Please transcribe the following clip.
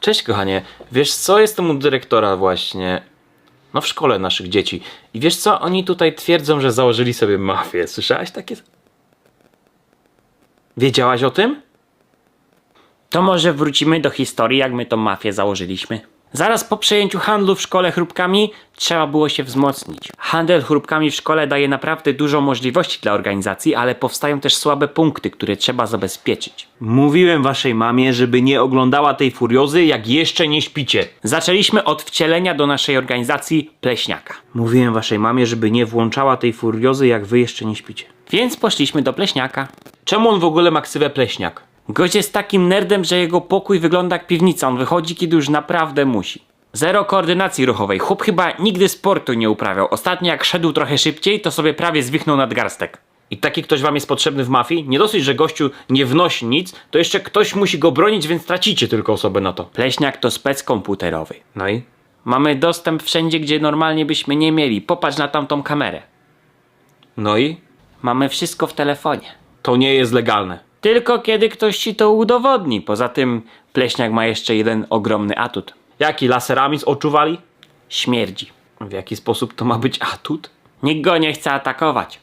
Cześć kochanie, wiesz co, jestem u dyrektora właśnie, no w szkole naszych dzieci. I wiesz co, oni tutaj twierdzą, że założyli sobie mafię. Słyszałaś takie? Wiedziałaś o tym? To może wrócimy do historii, jak my tą mafię założyliśmy. Zaraz po przejęciu handlu w szkole chrupkami trzeba było się wzmocnić. Handel chrupkami w szkole daje naprawdę dużo możliwości dla organizacji, ale powstają też słabe punkty, które trzeba zabezpieczyć. Mówiłem waszej mamie, żeby nie oglądała tej furiozy, jak jeszcze nie śpicie. Zaczęliśmy od wcielenia do naszej organizacji pleśniaka. Mówiłem waszej mamie, żeby nie włączała tej furiozy, jak wy jeszcze nie śpicie. Więc poszliśmy do pleśniaka. Czemu on w ogóle ma ksywę pleśniak? Gość jest takim nerdem, że jego pokój wygląda jak piwnica. On wychodzi, kiedy już naprawdę musi. Zero koordynacji ruchowej. Chłop chyba nigdy sportu nie uprawiał. Ostatnio jak szedł trochę szybciej, to sobie prawie zwichnął nadgarstek. I taki ktoś wam jest potrzebny w mafii? Nie dosyć, że gościu nie wnosi nic, to jeszcze ktoś musi go bronić, więc tracicie tylko osobę na to. Pleśniak to spec komputerowy. No i? Mamy dostęp wszędzie, gdzie normalnie byśmy nie mieli. Popatrz na tamtą kamerę. No i? Mamy wszystko w telefonie. To nie jest legalne. Tylko kiedy ktoś ci to udowodni. Poza tym Pleśniak ma jeszcze jeden ogromny atut. Jaki laserami z oczu wali? Śmierdzi. W jaki sposób to ma być atut? Nikt go nie chce atakować.